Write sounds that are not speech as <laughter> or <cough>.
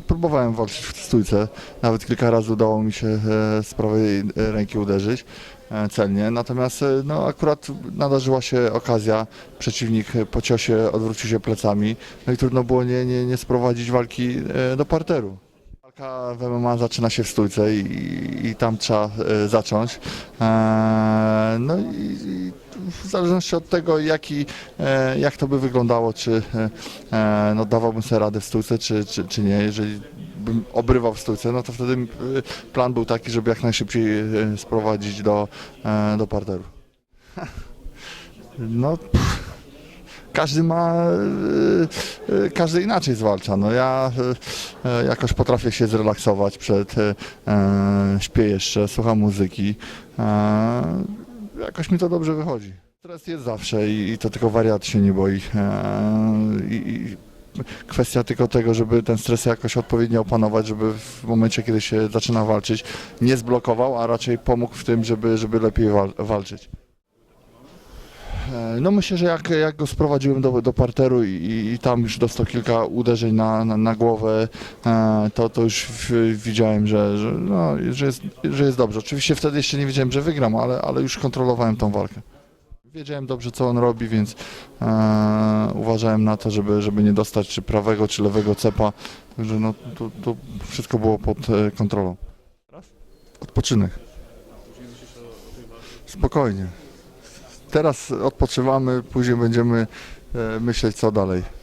próbowałem walczyć w stójce. Nawet kilka razy udało mi się e, z prawej e, ręki uderzyć e, celnie. Natomiast no, akurat nadarzyła się okazja. Przeciwnik po ciosie odwrócił się plecami. No i trudno było nie, nie, nie sprowadzić walki do parteru. Walka w MMA zaczyna się w stójce i, i tam trzeba zacząć. No i w zależności od tego, jaki, e, jak to by wyglądało, czy e, no, dawałbym sobie radę w stójce, czy, czy, czy nie. Jeżeli bym obrywał w stójce, no to wtedy e, plan był taki, żeby jak najszybciej e, sprowadzić do, e, do parteru. <laughs> No, każdy ma, e, e, każdy inaczej zwalcza. No ja e, e, jakoś potrafię się zrelaksować przed, e, e, śpię jeszcze, słucham muzyki. Jakoś mi to dobrze wychodzi. Stres jest zawsze i, i to tylko wariat się nie boi. E, i, i kwestia tylko tego, żeby ten stres jakoś odpowiednio opanować, żeby w momencie, kiedy się zaczyna walczyć, nie zblokował, a raczej pomógł w tym, żeby, żeby lepiej wal, walczyć. E, No myślę, że jak, jak go sprowadziłem do, do parteru i, i tam już dostał kilka uderzeń na, na, na głowę, e, to, to już w, widziałem, że, że, no, że, jest, że jest dobrze. Oczywiście wtedy jeszcze nie wiedziałem, że wygram, ale, ale już kontrolowałem tą walkę. Wiedziałem dobrze, co on robi, więc e, uważałem na to, żeby, żeby nie dostać czy prawego, czy lewego cepa. Także no, to, to wszystko było pod e, kontrolą. Odpoczynek. Spokojnie. Teraz odpoczywamy, później będziemy e, myśleć, co dalej.